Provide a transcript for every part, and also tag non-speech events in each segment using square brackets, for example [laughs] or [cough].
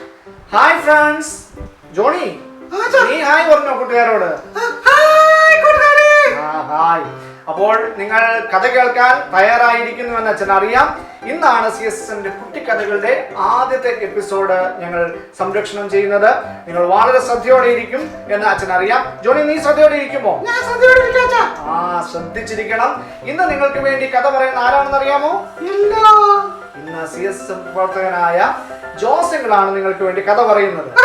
Hi friends Johnny. നീ hi പറഞ്ഞോ കൂട്ടുകാരോട്? ഹായ് അപ്പോൾ നിങ്ങൾ കഥ കേൾക്കാൻ തയ്യാറായിരിക്കുന്നു എന്ന് അച്ഛൻ അറിയാം. ഇന്നാണ് സി എസ് എസിന്റെ കുട്ടിക്കഥകളുടെ ആദ്യത്തെ എപ്പിസോഡ് ഞങ്ങൾ സംരക്ഷണം ചെയ്യുന്നത്. നിങ്ങൾ വളരെ ശ്രദ്ധയോടെ ഇരിക്കും എന്ന് അച്ഛൻ അറിയാം. ജോണി നീ ശ്രദ്ധയോടെ ഇരിക്കുമോ? ആ ശ്രദ്ധിച്ചിരിക്കണം. ഇന്ന് നിങ്ങൾക്ക് വേണ്ടി കഥ പറയുന്ന ആരാണെന്ന് അറിയാമോ? ഇല്ല. ഇന്ന് സി എസ് പ്രവർത്തകനായ ജോസങ്ങളാണ് നിങ്ങൾക്ക് വേണ്ടി കഥ പറയുന്നത്. [laughs]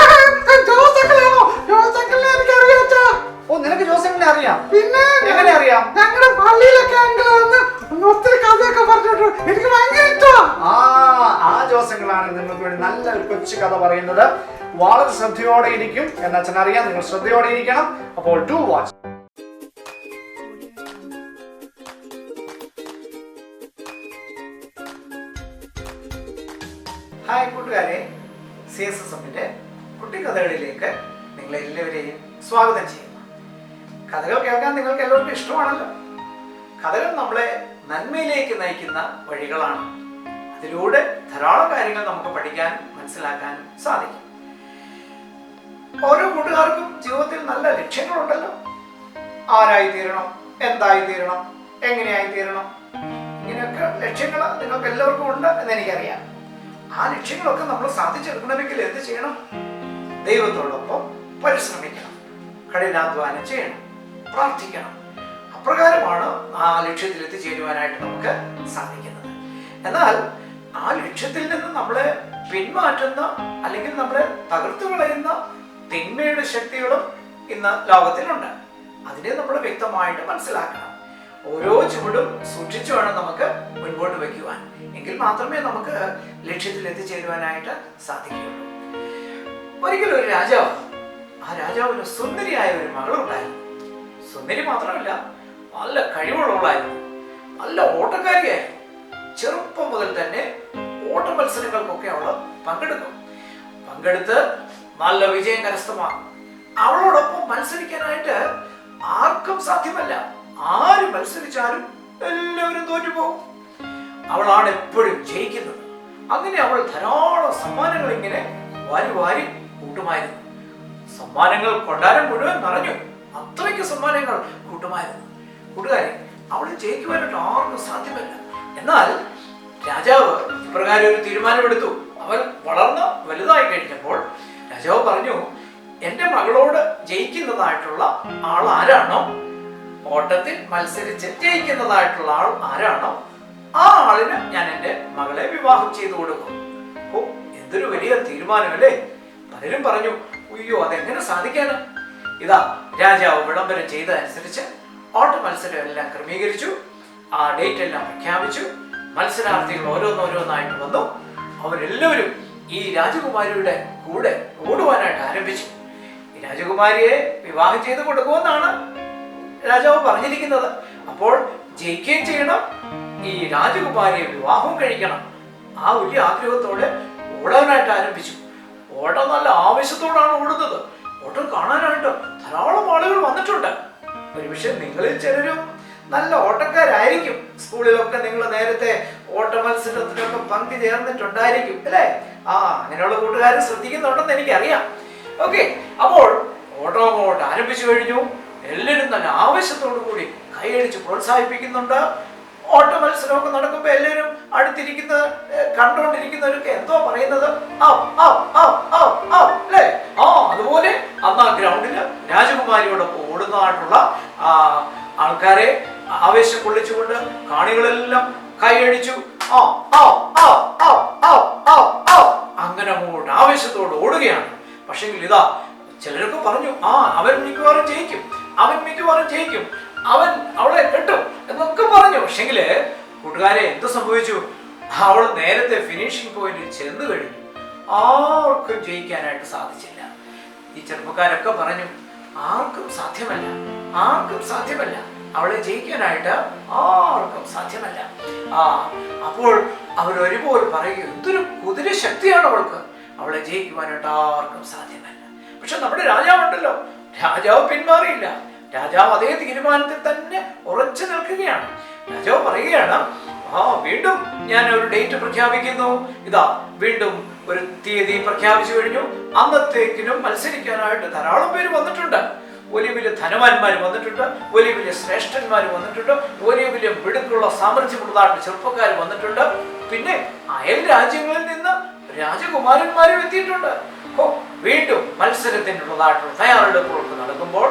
ഓ നിനക്ക് ജോസങ്ങളെ അറിയാം? പിന്നെ? എങ്ങനെ അറിയാം? ഞങ്ങളുടെ പള്ളിയിലൊക്കെ ഒത്തിരി കഥയൊക്കെ പറഞ്ഞിട്ടുണ്ട് എനിക്ക് ഭയങ്കര ആ ആ ജോസങ്ങളാണ് നിങ്ങൾക്ക് വേണ്ടി നല്ല ഒരു കൊച്ചു കഥ പറയുന്നത്. വളരെ ശ്രദ്ധയോടെ ഇരിക്കും എന്ന് അച്ഛൻ അറിയാം നിങ്ങൾ ശ്രദ്ധയോടെ ഇരിക്കണം. അപ്പോൾ ടു വാച്ച് കേൾക്കാൻ നിങ്ങൾക്ക് എല്ലാവർക്കും ഇഷ്ടമാണല്ലോ. കഥകൾ നമ്മളെ നന്മയിലേക്ക് നയിക്കുന്ന വഴികളാണ്. അതിലൂടെ ധാരാളം കാര്യങ്ങൾ നമുക്ക് പഠിക്കാൻ മനസ്സിലാക്കാൻ സാധിക്കും. ഓരോ കൂട്ടുകാർക്കും ജീവിതത്തിൽ നല്ല ലക്ഷ്യങ്ങളുണ്ടല്ലോ. ആരായി തീരണം എന്തായി തീരണം എങ്ങനെയായി തീരണം ഇങ്ങനെയൊക്കെ ലക്ഷ്യങ്ങൾ നിങ്ങൾക്ക് എല്ലാവർക്കും ഉണ്ട് എന്ന് എനിക്കറിയാം. ആ ലക്ഷ്യങ്ങളൊക്കെ നമ്മൾ സാധിച്ചെടുക്കണമെങ്കിൽ എന്ത് ചെയ്യണം? ദൈവത്തോടൊപ്പം പരിശ്രമിക്കണം. കഠിനാധ്വാനം ചെയ്യണം. പ്രാർത്ഥിക്കണം. അപ്രകാരമാണ് ആ ലക്ഷ്യത്തിൽ എത്തിച്ചേരുവാനായിട്ട് നമുക്ക് സാധിക്കുന്നത്. എന്നാൽ ആ ലക്ഷ്യത്തിൽ നിന്ന് നമ്മളെ പിന്മാറ്റുന്ന അല്ലെങ്കിൽ നമ്മളെ തകർത്തു കളയുന്ന തിന്മയുടെ ശക്തികളും ഇന്ന് ലോകത്തിലുണ്ട്. അതിനെ നമ്മൾ വ്യക്തമായിട്ട് മനസ്സിലാക്കണം. ഓരോ ചുവടും സൂക്ഷിച്ചു വേണം നമുക്ക് മുൻപോട്ട് വയ്ക്കുവാൻ. എങ്കിൽ മാത്രമേ നമുക്ക് ലക്ഷ്യത്തിൽ എത്തിച്ചേരുവാനായിട്ട് സാധിക്കുകയുള്ളൂ. ഒരിക്കലും ഒരു രാജാവ് ആ രാജാവിന് സുന്ദരിയായ ഒരു മകളുണ്ടായിരുന്നു. സുന്ദരി മാത്രമല്ല നല്ല കഴിവുള്ളവളായിരുന്നു. നല്ല ഓട്ടക്കാരിയായിരുന്നു ചെറുപ്പം മുതൽ തന്നെ ഓട്ട മത്സരങ്ങൾക്കൊക്കെ അവൾ പങ്കെടുക്കും. പങ്കെടുത്ത് നല്ല വിജയം കരസ്ഥമാക്കും. അവളോടൊപ്പം മത്സരിക്കാനായിട്ട് ആർക്കും സാധ്യമല്ല. ആര് മത്സരിച്ചാലും എല്ലാവരും തോറ്റുപോകും. അവളാണ് എപ്പോഴും ജയിക്കുന്നത്. അങ്ങനെ അവൾ ധാരാളം സമ്മാനങ്ങൾ ഇങ്ങനെ വാരി വാരി കൂട്ടുമായിരുന്നു. സമ്മാനങ്ങൾ കൊണ്ടാരം മുഴുവൻ നിറഞ്ഞു. അത്രയ്ക്ക് സമ്മാനങ്ങൾ കൂട്ടുമായിരുന്നു. കൂട്ടുകാരെ അവൾ ജയിക്കുവാനായിട്ട് ആർക്കും സാധ്യമല്ല. എന്നാൽ രാജാവ് ഇപ്രകാരം ഒരു തീരുമാനമെടുത്തു. അവൻ വളർന്ന് വലുതായി കഴിഞ്ഞപ്പോൾ രാജാവ് പറഞ്ഞു എന്റെ മകളോട് ജയിക്കുന്നതായിട്ടുള്ള ആൾ ആരാണോ? ഓട്ടത്തിൽ മത്സരിച്ച് ജയിക്കുന്നതായിട്ടുള്ള ആൾ ആരാണോ? ആ ആളിന് ഞാൻ എന്റെ മകളെ വിവാഹം ചെയ്തു കൊടുക്കും. ഓ എന്തൊരു വലിയ തീരുമാനമല്ലേ? പലരും പറഞ്ഞു അയ്യോ അതെങ്ങനെ സാധിക്കാന്? ഇതാ രാജാവ് വിളംബരം ചെയ്തതനുസരിച്ച് ഓട്ട മത്സരം ക്രമീകരിച്ചു. ആ ഡേറ്റ് എല്ലാം പ്രഖ്യാപിച്ചു. മത്സരാർത്ഥികൾ ഓരോന്നോരോന്നായിട്ട് വന്നു. അവരെല്ലാവരും ഈ രാജകുമാരിയുടെ കൂടെ ഓടുവാനായിട്ട് ആരംഭിച്ചു. ഈ രാജകുമാരിയെ വിവാഹം ചെയ്ത് കൊടുക്കുമെന്നാണ് രാജാവ് പറഞ്ഞിരിക്കുന്നത്. അപ്പോൾ ജയിക്കുകയും ചെയ്യണം. ഈ രാജകുമാരിയെ വിവാഹവും കഴിക്കണം. ആ വലിയ ആഗ്രഹത്തോടെ ഓടാനായിട്ട് ആരംഭിച്ചു. ഓട്ടം നല്ല ആവേശത്തോടാണ് ഓടുന്നത്. ഓട്ടം കാണാനായിട്ട് ധാരാളം ആളുകൾ വന്നിട്ടുണ്ട്. ഒരുപക്ഷെ നിങ്ങളിൽ ചിലരും നല്ല ഓട്ടക്കാരായിരിക്കും. സ്കൂളിലൊക്കെ നിങ്ങൾ നേരത്തെ ഓട്ട മത്സരത്തിലൊക്കെ പങ്കു ചേർന്നിട്ടുണ്ടായിരിക്കും അല്ലേ? ആ അങ്ങനെയുള്ള കൂട്ടുകാരെ ശ്രദ്ധിക്കുന്നുണ്ടെന്ന് എനിക്കറിയാം. ഓക്കെ അപ്പോൾ ഓട്ടം അങ്ങോട്ട് ആരംഭിച്ചു കഴിഞ്ഞു. എല്ലാവരും തന്നെ ആവശ്യത്തോടു കൂടി കൈയടിച്ച് പ്രോത്സാഹിപ്പിക്കുന്നുണ്ട്. ഓട്ട മത്സരമൊക്കെ നടക്കുമ്പോൾ എല്ലാവരും അടുത്തിരിക്കുന്ന ഏർ, കണ്ടുകൊണ്ടിരിക്കുന്നവരൊക്കെ എന്തോ പറയുന്നത് ആ അതുപോലെ അന്ന് ആ ഗ്രൗണ്ടിൽ രാജകുമാരിയോടൊപ്പം ഓടുന്നതായിട്ടുള്ള ആൾക്കാരെ ആവേശം കൊള്ളിച്ചുകൊണ്ട് കാണികളെല്ലാം കൈയടിച്ചു. ആ ആ ആ ആ ആ ആ അങ്ങനെ അങ്ങോട്ട് ആവേശത്തോട് ഓടുകയാണ്. പക്ഷെങ്കിൽ ഇതാ ചിലരൊക്കെ പറഞ്ഞു ആ അവൻ മിക്കവാറും ജയിക്കും. അവൻ മിക്കവാറും ജയിക്കും. അവൻ അവളെ കെട്ടും എന്നൊക്കെ പറഞ്ഞു. പക്ഷെങ്കിൽ കൂട്ടുകാരെ എന്ത് സംഭവിച്ചു? അവൾ നേരത്തെ ഫിനിഷിംഗ് പോയിന്റിൽ ചെന്ന് കഴിഞ്ഞു. ആർക്കും ജയിക്കാനായിട്ട് സാധിച്ചില്ല. ഈ ചെറുപ്പക്കാരൊക്കെ പറഞ്ഞു ആർക്കും സാധ്യമല്ല ആർക്കും സാധ്യമല്ല. അവളെ ജയിക്കാനായിട്ട് ആർക്കും സാധ്യമല്ല. ആ അപ്പോൾ അവർ ഒരുപോലെ പറയുക എന്തൊരു കുതിര ശക്തിയാണ് അവൾക്ക്. അവളെ ജയിക്കുവാനായിട്ട് ആർക്കും സാധ്യമല്ല. പക്ഷെ നമ്മുടെ രാജാവുണ്ടല്ലോ. രാജാവ് പിന്മാറിയില്ല. രാജാവ് അതേ തീരുമാനത്തിൽ തന്നെ ഉറച്ചു നിൽക്കുകയാണ്. രാജാവ് പറയുകയാണ് ആ വീണ്ടും ഞാൻ ഒരു ഡേറ്റ് പ്രഖ്യാപിക്കുന്നു. ഇതാ വീണ്ടും ഒരു തീയതി പ്രഖ്യാപിച്ചു കഴിഞ്ഞു. അന്നത്തേക്കിനും മത്സരിക്കാനായിട്ട് ധാരാളം പേര് വന്നിട്ടുണ്ട്. വലിയ വലിയ ധനവാന്മാർ വന്നിട്ടുണ്ട് വലിയ വലിയ ശ്രേഷ്ഠന്മാർ വന്നിട്ടുണ്ട് വലിയ വലിയ മിടുക്കുള്ള സാമർഥ്യമുള്ളതായിട്ട് ചെറുപ്പക്കാർ വന്നിട്ടുണ്ട്. പിന്നെ അയൽ രാജ്യങ്ങളിൽ നിന്ന് രാജകുമാരന്മാരും എത്തിയിട്ടുണ്ട്. ഓ വീണ്ടും മത്സരത്തിനുള്ളതായിട്ടുള്ള തയ്യാറെടുപ്പുകൾ നടക്കുമ്പോൾ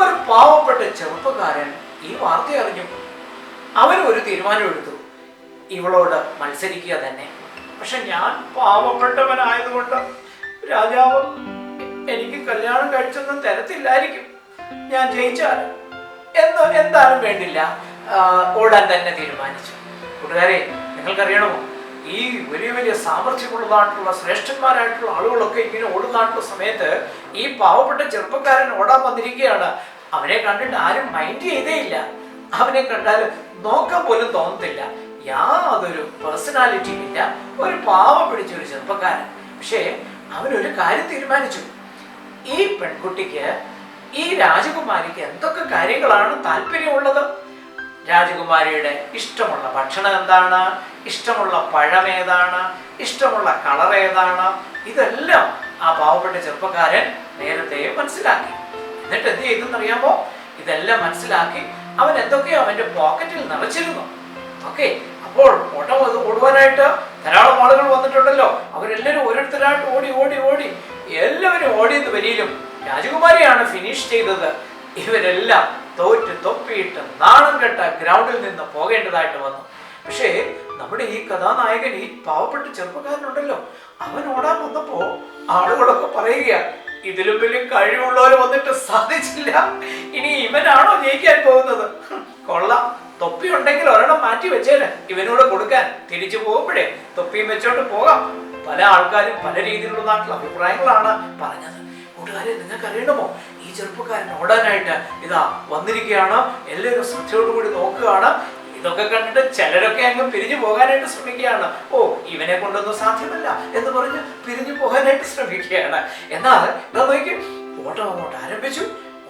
ഒരു പാവപ്പെട്ട ചെറുപ്പക്കാരൻ ഈ വാർത്ത അറിഞ്ഞു. അവൻ ഒരു തീരുമാനം എടുത്തു. ഇവളോട് മത്സരിക്കുക തന്നെ. പക്ഷെ ഞാൻ പാവപ്പെട്ടവനായതുകൊണ്ട് രാജാവ് എനിക്ക് കല്യാണം കഴിച്ചൊന്നും തരത്തില്ലായിരിക്കും. ഞാൻ ജയിച്ചാൽ എന്ന് എന്തായാലും വേണ്ടില്ല. ഓടാൻ തന്നെ തീരുമാനിച്ചു. കൂട്ടുകാരെ നിങ്ങൾക്കറിയണമോ? ഈ വലിയ വലിയ സാമർഥ്യമുള്ളതായിട്ടുള്ള ശ്രേഷ്ഠന്മാരായിട്ടുള്ള ആളുകളൊക്കെ ഇങ്ങനെ ഓടുന്നതായിട്ടുള്ള സമയത്ത് ഈ പാവപ്പെട്ട ചെറുപ്പക്കാരൻ ഓടാൻ വന്നിരിക്കുകയാണ്. അവനെ കണ്ടിട്ട് ആരും മൈൻഡ് ചെയ്തേ ഇല്ല അവനെ കണ്ടാൽ നോക്കാൻ പോലും തോന്നത്തില്ല. യാതൊരു പേഴ്സണാലിറ്റിയും ഇല്ല. ഒരു പാവ പിടിച്ച ഒരു ചെറുപ്പക്കാരൻ. പക്ഷേ അവനൊരു കാര്യം തീരുമാനിച്ചു. ഈ പെൺകുട്ടിക്ക് ഈ രാജകുമാരിക്ക് എന്തൊക്കെ കാര്യങ്ങളാണ് താല്പര്യമുള്ളത്? രാജകുമാരിയുടെ ഇഷ്ടമുള്ള ഭക്ഷണം എന്താണ്? ഇഷ്ടമുള്ള പഴം ഏതാണ്? ഇഷ്ടമുള്ള കളർ ഏതാണ്? ഇതെല്ലാം ആ പാവപ്പെട്ട ചെറുപ്പക്കാരൻ നേരത്തെ മനസ്സിലാക്കി. എന്നിട്ട് എന്ത് ചെയ്തെന്നറിയാമോ? ഇതെല്ലാം മനസ്സിലാക്കി അവൻ എന്തൊക്കെയോ അവന്റെ പോക്കറ്റിൽ നിറച്ചിരുന്നു. ഓക്കെ അപ്പോൾ ഓട്ടം അത് ഓടുവാനായിട്ട് ധാരാളം ആളുകൾ വന്നിട്ടുണ്ടല്ലോ. അവരെല്ലാവരും ഓരോരുത്തരായിട്ട് ഓടി ഓടി ഓടി. എല്ലാവരും ഓടിയത് വരിയിലും രാജകുമാരിയാണ് ഫിനിഷ് ചെയ്തത്. ഇവരെല്ലാം തോറ്റ് തൊപ്പിയിട്ട് നാണം കെട്ട ഗ്രൗണ്ടിൽ നിന്ന് പോകേണ്ടതായിട്ട് വന്നു. പക്ഷേ നമ്മുടെ ഈ കഥാനായകൻ ഈ പാവപ്പെട്ട ചെറുപ്പക്കാരനുണ്ടല്ലോ. അവൻ ഓടാൻ വന്നപ്പോ ആളുകളൊക്കെ പറയുക ഇതിലും വലിയ കഴിവുള്ളവർ വന്നിട്ട് സാധിച്ചില്ല. ഇനി ഇവനാണോ ജയിക്കാൻ പോകുന്നത്? കൊള്ളാം. തൊപ്പി ഉണ്ടെങ്കിൽ ഒരെണ്ണം മാറ്റി വെച്ചേര്. ഇവനോട് കൊടുക്കാൻ. തിരിച്ചു പോകുമ്പോഴേ തൊപ്പിയും വെച്ചോണ്ട് പോകാം. പല ആൾക്കാരും പല രീതിയിലുള്ളതായിട്ടുള്ള അഭിപ്രായങ്ങളാണ് പറഞ്ഞത്. കൂട്ടുകാരെ നിങ്ങൾക്ക് അറിയണമോ ഈ ചെറുപ്പക്കാരൻ ഓടാനായിട്ട് ഇതാ വന്നിരിക്കുകയാണ്. എല്ലാവരും ശ്രദ്ധയോടുകൂടി നോക്കുകയാണ്. ഇതൊക്കെ കണ്ടിട്ട് ചിലരൊക്കെ അങ്ങ് പിരിഞ്ഞു പോകാനായിട്ട് ശ്രമിക്കുകയാണ്. ഓ ഇവനെ കൊണ്ടൊന്നും സാധ്യമല്ല എന്ന് പറഞ്ഞ് പിരിഞ്ഞു പോകാനായിട്ട് ശ്രമിക്കുകയാണ്. എന്നാൽ ഇതാ നോക്കി ഓട്ടം അങ്ങോട്ട് ആരംഭിച്ചു.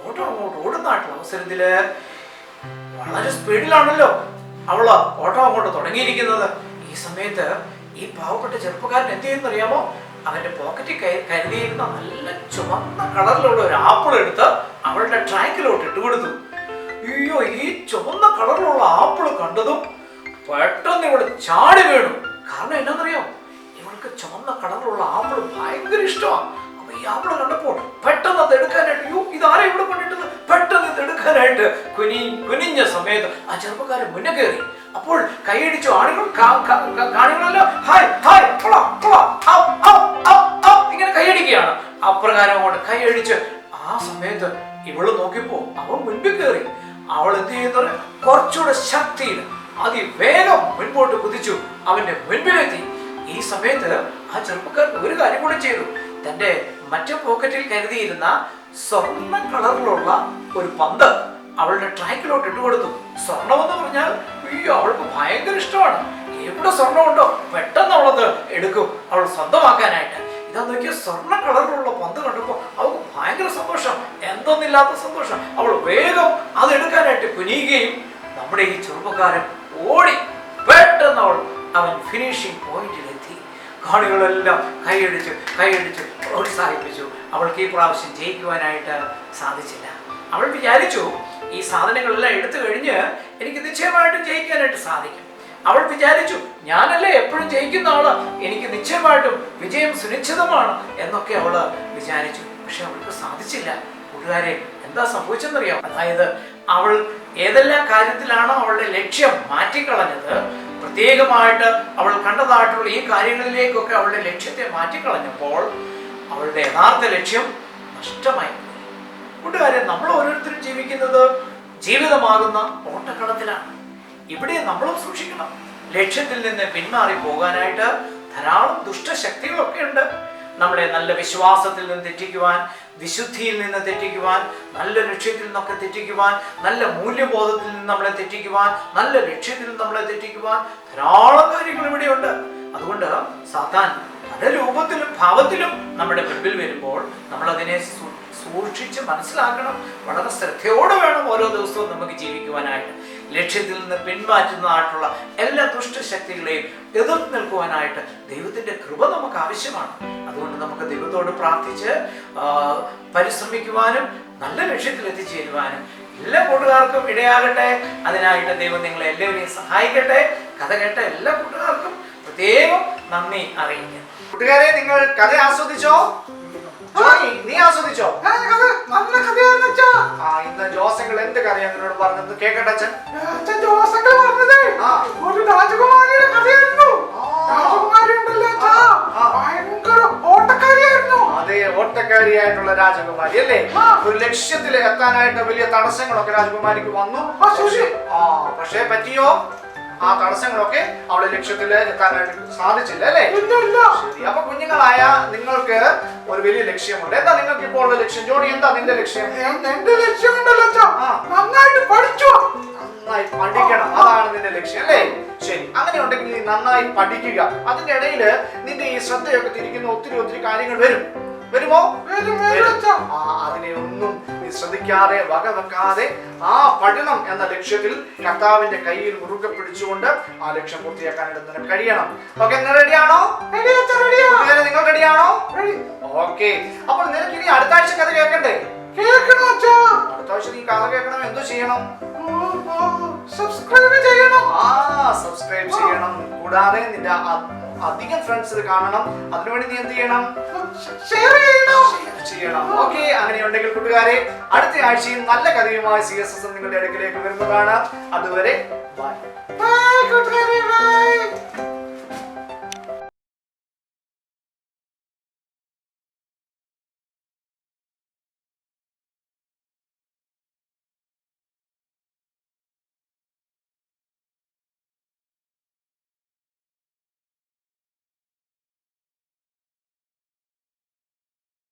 ഓട്ടം അങ്ങോട്ട് ഓടുന്നായിട്ടുള്ള അവസരത്തിൽ വളരെ സ്പീഡിലാണല്ലോ അവൾ ഓട്ടം അങ്ങോട്ട് തുടങ്ങിയിരിക്കുന്നത്. ഈ സമയത്ത് ഈ പാവപ്പെട്ട ചെറുപ്പക്കാരൻ എന്ത് ചെയ്യുന്ന അറിയാമോ? അവന്റെ പോക്കറ്റിൽ കരുതിയിരുന്ന നല്ല ചുവന്ന കളറിലുള്ള ഒരു ആപ്പിൾ എടുത്ത് അവളുടെ ട്രാക്കിലോട്ട് ഇട്ടുകൊടുത്തു. അയ്യോ ഈ ചുവന്ന കളറിലുള്ള ആപ്പിൾ കണ്ടതും പെട്ടെന്ന് ഇവൾ ചാടി വീണു. കാരണം എന്നാന്നറിയാം? ഇവൾക്ക് ചുവന്ന കളറിലുള്ള ആപ്പിൾ ഭയങ്കര ഇഷ്ടമാണ് അപ്പൊ ഈ ആപ്പിൾ കണ്ടപ്പോൾ പെട്ടെന്ന് അത് എടുക്കാനായിട്ട് യു ഇതാരാ ഇവിടെ കൊണ്ടിട്ടത്? പെട്ടെന്ന് ഇത് എടുക്കാനായിട്ട് കുനി കുനിഞ്ഞ സമയത്ത് ആ ചെറുപ്പക്കാരൻ മുന്നേ കയറി അപ്പോൾ കൈയടിച്ചു കാ- കാണികളെല്ലാം. ഹായ് ഹായ് ഇങ്ങനെ കൈയടിക്കുകയാണ്. അപ്രകാരം കൊണ്ട് കൈയടിച്ച് ആ സമയത്ത് ഇവൾ നോക്കിയപ്പോ അവൻ മുൻപിൽ കയറി അവൾ എന്ത് ചെയ്യുന്നത് കുറച്ചുകൂടെ ശക്തിയിൽ അതിവേഗം മുൻപോട്ട് കുതിച്ചു. അവന്റെ മുൻപിലെത്തി. ഈ സമയത്ത് ആ ചെറുപ്പക്കാരൻ ഒരു കാര്യം കൂടെ ചെയ്തു. തന്റെ മറ്റു പോക്കറ്റിൽ കരുതിയിരുന്ന സ്വർണ കളറിലുള്ള ഒരു പന്ത് അവളുടെ ട്രാക്കിലോട്ട് ഇട്ടുകൊടുത്തു സ്വർണം എന്ന് പറഞ്ഞാൽ അയ്യോ അവൾക്ക് ഭയങ്കര ഇഷ്ടമാണ്. എവിടെ സ്വർണമുണ്ടോ പെട്ടെന്ന് അവളത് എടുക്കും. അവൾ സ്വന്തമാക്കാനായിട്ട്. ഇതാ നോക്കിയ സ്വർണ കളറിലുള്ള പന്ത് കണ്ടപ്പോൾ അവൾക്ക് ഭയങ്കര സന്തോഷം. എന്തൊന്നില്ലാത്ത സന്തോഷം. അവൾ വേഗം അതെടുക്കാനായിട്ട് കുനിയുകയും നമ്മുടെ ഈ ചെറുപ്പക്കാരൻ ഓടി പെട്ടെന്ന് അവൾ അവൻ ഫിനിഷിംഗ് പോയിന്റിലെത്തി കാണികളെല്ലാം കൈയടിച്ച് കൈയടിച്ച് പ്രോത്സാഹിപ്പിച്ചു. അവൾക്ക് ഈ പ്രാവശ്യം ജയിക്കുവാനായിട്ട് സാധിച്ചില്ല. അവൾ വിചാരിച്ചു ഈ സാധനങ്ങളെല്ലാം എടുത്തു കഴിഞ്ഞ് എനിക്ക് നിശ്ചയമായിട്ടും ജയിക്കാനായിട്ട് സാധിക്കും. അവൾ വിചാരിച്ചു ഞാനല്ലേ എപ്പോഴും ജയിക്കുന്ന ആൾ? എനിക്ക് നിശ്ചയമായിട്ടും വിജയം സുനിശ്ചിതമാണ് എന്നൊക്കെ അവൾ വിചാരിച്ചു. പക്ഷെ അവൾക്ക് സാധിച്ചില്ല. കൂട്ടുകാരെ എന്താ സംഭവിച്ചെന്നറിയാം അതായത് അവൾ ഏതെല്ലാം കാര്യത്തിലാണോ അവളുടെ ലക്ഷ്യം മാറ്റിക്കളഞ്ഞത് പ്രത്യേകമായിട്ട് അവൾ കണ്ടതായിട്ടുള്ള ഈ കാര്യങ്ങളിലേക്കൊക്കെ അവളുടെ ലക്ഷ്യത്തെ മാറ്റിക്കളഞ്ഞപ്പോൾ അവളുടെ യഥാർത്ഥ ലക്ഷ്യം നഷ്ടമായി. കൂട്ടുകാരെ നമ്മൾ ഓരോരുത്തരും ജീവിക്കുന്നത് ജീവിതമാകുന്ന ഓട്ടക്കളത്തിലാണ്. ഇവിടെ നമ്മളും സൂക്ഷിക്കണം. ലക്ഷ്യത്തിൽ നിന്ന് പിന്മാറി പോകാനായിട്ട് ധാരാളം ദുഷ്ടശക്തികളൊക്കെ ഉണ്ട്. നമ്മുടെ നല്ല വിശ്വാസത്തിൽ നിന്ന് തെറ്റിക്കുവാൻ വിശുദ്ധിയിൽ നിന്ന് തെറ്റിക്കുവാൻ നല്ല ലക്ഷ്യത്തിൽ നിന്നൊക്കെ തെറ്റിക്കുവാൻ നല്ല മൂല്യബോധത്തിൽ നിന്ന് നമ്മളെ തെറ്റിക്കുവാൻ നല്ല ലക്ഷ്യത്തിൽ നിന്ന് നമ്മളെ തെറ്റിക്കുവാൻ ധാരാളം കാര്യങ്ങൾ ഇവിടെയുണ്ട്. അതുകൊണ്ട് സാത്താൻ പല രൂപത്തിലും ഭാവത്തിലും നമ്മുടെ മുൻപിൽ വരുമ്പോൾ നമ്മൾ അതിനെ സൂക്ഷിച്ച് മനസ്സിലാക്കണം. വളരെ ശ്രദ്ധയോടെ വേണം ഓരോ ദിവസവും നമുക്ക് ജീവിക്കുവാനായിട്ട്. ലക്ഷ്യത്തിൽ നിന്ന് പിന്മാറ്റുന്നതായിട്ടുള്ള എല്ലാ ദുഷ്ടശക്തികളെയും എതിർത്ത് നിൽക്കുവാനായിട്ട് ദൈവത്തിന്റെ കൃപ നമുക്ക് ആവശ്യമാണ്. അതുകൊണ്ട് നമുക്ക് ദൈവത്തോട് പ്രാർത്ഥിച്ച് പരിശ്രമിക്കുവാനും നല്ല ലക്ഷ്യത്തിൽ എത്തിച്ചേരുവാനും എല്ലാ കൂട്ടുകാർക്കും ഇടയാകട്ടെ. അതിനായിട്ട് ദൈവം നിങ്ങളെ എല്ലാവരെയും സഹായിക്കട്ടെ. കഥ കേട്ട എല്ലാ കൂട്ടുകാർക്കും പ്രത്യേകം നന്ദി അറിയിക്കാം കൂട്ടുകാരെ നിങ്ങൾ കഥ ആസ്വദിച്ചോ? നീ ആസ്വദിച്ചോ? നല്ല അച്ഛാ. ആ ഇന്ന് ജോസങ്ങൾ എന്ത് കഥയാണ് എന്നോട് പറഞ്ഞത്? കേക്കട്ടെ അച്ഛൻ. അച്ഛൻ ജോസങ്ങൾ പറഞ്ഞതേ ആ. ഒരു രാജകുമാരിയുടെ കഥയായിരുന്നു. ആ. രാജകുമാരി ഉണ്ടല്ലോ അച്ഛാ. ആ. ഭയങ്കര ഓട്ടക്കാരിയായിരുന്നു. അതെ ഓട്ടക്കാരിയായിട്ടുള്ള രാജകുമാരി അല്ലേ? ഒരു ലക്ഷ്യത്തിൽ എത്താനായിട്ട് വലിയ തടസ്സങ്ങളൊക്കെ രാജകുമാരിക്ക് വന്നു. പക്ഷേ പറ്റിയോ? ആ തടസ്സങ്ങളൊക്കെ അവളെ ലക്ഷ്യത്തിൽ എത്താനായിട്ട് സാധിച്ചില്ല അല്ലേ? ശരി അപ്പൊ കുഞ്ഞുങ്ങളായ നിങ്ങൾക്ക് ഒരു വലിയ ലക്ഷ്യമുണ്ട്. എന്താ നിങ്ങൾക്ക് ഇപ്പോൾ ഉള്ള ലക്ഷ്യം? ജോണി എന്താ നിന്റെ ലക്ഷ്യം? എന്റെ ലക്ഷ്യം നന്നായിട്ട് പഠിച്ചു. നന്നായി പഠിക്കണം. അതാണ് നിന്റെ ലക്ഷ്യം അല്ലേ? ശരി അങ്ങനെ ഉണ്ടെങ്കിൽ നീ നന്നായി പഠിക്കുക. അതിന്റെ ഇടയിൽ നിന്റെ ഈ ശ്രദ്ധയൊക്കെ തിരിക്കുന്ന ഒത്തിരി ഒത്തിരി കാര്യങ്ങൾ വരും. വരുമോ. അതിനെ ഒന്നും ശ്രദ്ധിക്കാതെ വകവെക്കാതെ ആ പഠനം എന്ന ലക്ഷ്യത്തിൽ കർത്താവിന്റെ കയ്യിൽ മുറുകെ പിടിച്ചുകൊണ്ട് ആ ലക്ഷ്യം പൂർത്തിയാക്കാനായിട്ട് നിനക്ക് കഴിയണം. ഓക്കെ നിങ്ങൾ റെഡിയാണോ നിങ്ങൾ റെഡിയാണോ റെഡി ഓക്കെ അപ്പോൾ നിനക്ക് ഇനി അടുത്ത ആഴ്ച കഥ കേൾക്കണ്ടേ? കേൾക്കണം അടുത്ത ആഴ്ച നീ കഥ കേൾക്കണം എന്തോ ചെയ്യണം? സബ്സ്ക്രൈബ് ചെയ്യണം. ആ സബ്സ്ക്രൈബ് ചെയ്യണം. കൂടാതെ നിന്റെ അധികം ഫ്രണ്ട്സ് ഇത് കാണണം. അതിനുവേണ്ടി നീ എന്ത് ചെയ്യണം. ഷെയർ ചെയ്യണം. ചെയ്യണം ഓക്കെ അങ്ങനെയുണ്ടെങ്കിൽ കൂട്ടുകാരെ അടുത്ത ആഴ്ചയും നല്ല കഥയുമായി സി എസ് എസ് നിങ്ങളുടെ അടുക്കിലേക്ക് വരുന്നതാണ്. അതുവരെ ബൈ